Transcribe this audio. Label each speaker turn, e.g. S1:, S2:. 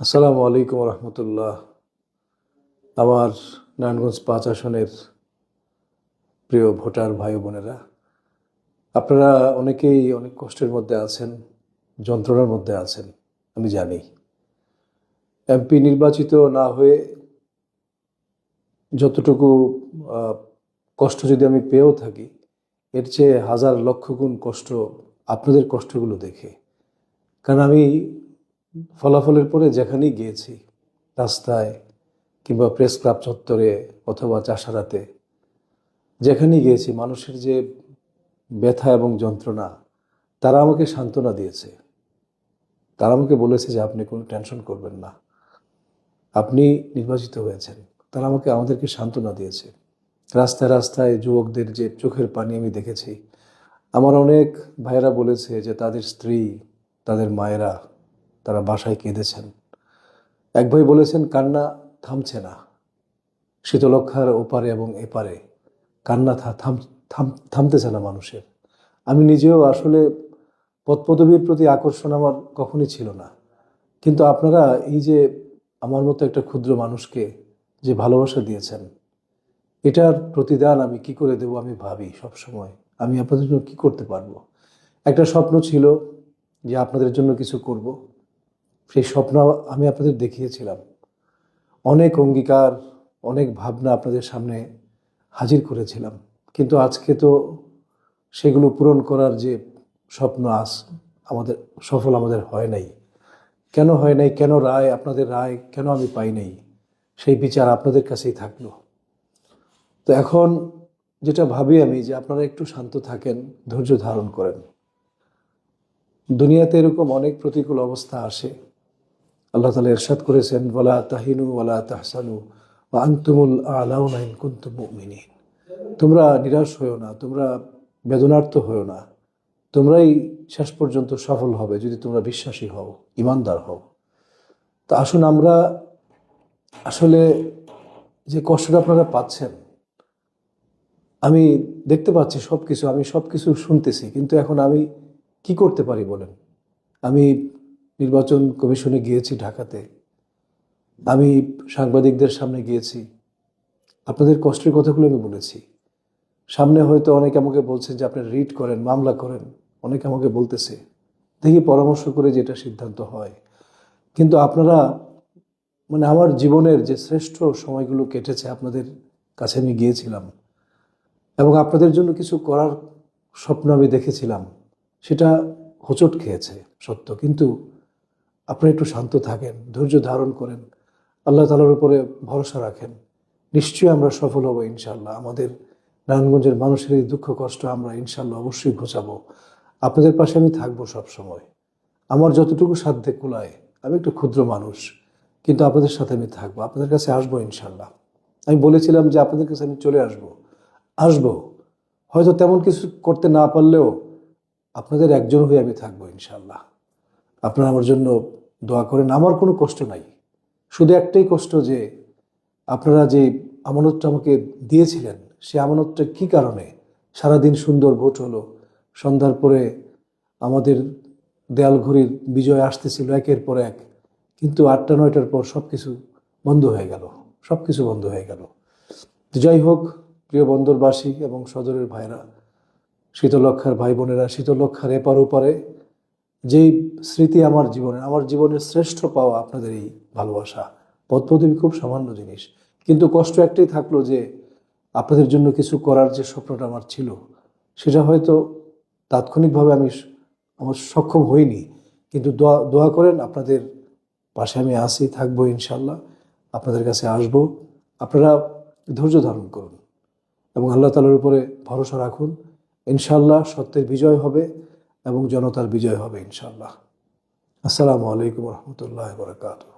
S1: আসসালামু আলাইকুম রহমতুল্লাহ। আমার নারায়ণগঞ্জ পাঁচ আসনের প্রিয় ভোটার ভাই বোনেরা, আপনারা অনেকেই অনেক কষ্টের মধ্যে আছেন, যন্ত্রণার মধ্যে আছেন, আমি জানি। এমপি নির্বাচিত না হয়ে যতটুকু কষ্ট যদি আমি পেয়েও থাকি, এর চেয়ে হাজার লক্ষ গুণ কষ্ট আপনাদের কষ্টগুলো দেখে। কারণ আমি ফলাফলের পরে যেখানেই গিয়েছি, রাস্তায় কিংবা প্রেস ক্লাব চত্বরে অথবা চাষারাতে, যেখানেই গিয়েছি, মানুষের যে ব্যথা এবং যন্ত্রণা, তারা আমাকে সান্ত্বনা দিয়েছে। তারা আমাকে বলেছে যে, আপনি কোনো টেনশন করবেন না। আপনি নির্বাচিত হয়েছেন। তারা আমাকে, আমাদেরকে সান্ত্বনা দিয়েছে। রাস্তায় রাস্তায় যুবকদের যে চোখের পানি আমি দেখেছি, আমার অনেক ভাইয়েরা বলেছে যে, তাদের স্ত্রী, তাদের মায়েরা তারা বাসায় কেঁদেছেন। এক ভাই বলেছেন, কান্না থামছে না। শীতলক্ষার ওপারে এবং এপারে কান্না থাম থামতেছে না মানুষের। আমি নিজেও আসলে পদপদবীর প্রতি আকর্ষণ আমার কখনই ছিল না। কিন্তু আপনারা এই যে আমার মতো একটা ক্ষুদ্র মানুষকে যে ভালোবাসা দিয়েছেন, এটার প্রতিদান আমি কি করে দেব আমি ভাবি সব সময় আমি আপনাদের জন্য কি করতে পারব? একটা স্বপ্ন ছিল যে আপনাদের জন্য কিছু করব। সেই স্বপ্ন আমি আপনাদের দেখিয়েছিলাম। অনেক অঙ্গীকার, অনেক ভাবনা আপনাদের সামনে হাজির করেছিলাম। কিন্তু আজকে তো সেগুলো পূরণ করার যে স্বপ্ন আস আমাদের, সফল আমাদের হয় নাই। কেন হয় নাই, কেন রায়, আপনাদের রায়, কেন আমি পাই নাই? সেই বিচার আপনাদের কাছেই থাকল। তো এখন যেটা ভাবি আমি যে আপনারা একটু শান্ত থাকেন, ধৈর্য ধারণ করেন। দুনিয়াতে এরকম অনেক প্রতিকূল অবস্থা আসে। আল্লাহ তালা ইরশাদ করেছেন, ওয়ালা তাহিনু ওয়ালা তাহসানু বা আন্তুমুল আলাউ নাইন কুন্তুম তোমরা নিরাশ হয়েও না, তোমরা বেদনার্থ হয়েও না, তোমরাই শেষ পর্যন্ত সফল হবে যদি তোমরা বিশ্বাসী হও, ইমানদার হও। তা আসুন আমরা আসলে যে কষ্টটা আপনারা পাচ্ছেন, আমি দেখতে পাচ্ছি সব কিছু আমি সব কিছু শুনতেছি, কিন্তু এখন আমি কি করতে পারি বলেন? আমি নির্বাচন কমিশনে গিয়েছি ঢাকাতে। আমি সাংবাদিকদের সামনে গিয়েছি। আপনাদের কষ্টের কথাগুলো আমি বলেছি। সামনে হয়তো অনেকে আমাকে বলছেন যে আপনি রিড করেন, মামলা করেন। অনেকে আমাকে বলতেছে। দেখি পরামর্শ করে যেটা সিদ্ধান্ত হয়। কিন্তু আপনারা মানে আমার জীবনের যে শ্রেষ্ঠ সময়গুলো কেটেছে আপনাদের কাছে আমি গিয়েছিলাম। এবং আপনাদের জন্য কিছু করার স্বপ্ন আমি দেখেছিলাম। সেটা হোঁচট খেয়েছে, সত্য। কিন্তু আপনি একটু শান্ত থাকেন, ধৈর্য ধারণ করেন, আল্লাহ তালার উপরে ভরসা রাখেন। নিশ্চয়ই আমরা সফল হব ইনশাল্লাহ আমাদের নারায়ণগঞ্জের মানুষের এই দুঃখ কষ্ট আমরা ইনশাল্লাহ অবশ্যই ঘোচাবো। আপনাদের পাশে আমি থাকব সব সময় আমার যতটুকু সাধ্যে কুলায়, আমি একটু ক্ষুদ্র মানুষ, কিন্তু আপনাদের সাথে আমি থাকব। আপনাদের কাছে আসব ইনশাল্লাহ আমি বলেছিলাম যে আপনাদের কাছে আমি চলে আসব। আসব। হয়তো তেমন কিছু করতে না পারলেও আপনাদের একজন হয়ে আমি থাকব ইনশাল্লাহ আপনারা আমার জন্য দোয়া করেন। আমার কোনো কষ্ট নাই। শুধু একটাই কষ্ট যে আপনারা যে আমানতটা আমাকে দিয়েছিলেন, সে আমানতটা কি কারণে? সারাদিন সুন্দর ভোট হলো। সন্ধ্যার পরে আমাদের দেয়াল ঘড়ির বিজয় আসতেছিল একের পর এক। কিন্তু আটটা, নয়টার পর সব কিছু বন্ধ হয়ে গেল। সব কিছু বন্ধ হয়ে গেল। যাই হোক, প্রিয় বন্দরবাসী এবং সদরের ভাইরা শীতলক্ষার ভাই বোনেরা শীতলক্ষার এপার ওপারে যেই স্মৃতি আমার জীবনে আমার জীবনের শ্রেষ্ঠ পাওয়া আপনাদের এই ভালোবাসা পদপদবী খুব সামান্য জিনিস। কিন্তু কষ্ট একটাই থাকল যে আপনাদের জন্য কিছু করার যে স্বপ্নটা আমার ছিল, সেটা হয়তো তাৎক্ষণিকভাবে আমি আমার সক্ষম হইনি। কিন্তু দোয়া দোয়া করেন, আপনাদের পাশে আমি আসি থাকব ইনশাল্লাহ আপনাদের কাছে আসব। আপনারা ধৈর্য ধারণ করুন এবং আল্লাহ তালার উপরে ভরসা রাখুন। ইনশাল্লাহ সত্যের বিজয় হবে। এবং জনতার বিজয় হবে ইনশাল্লাহ আসসালামু আলাইকুম রহমতুল্লাহ বরকাত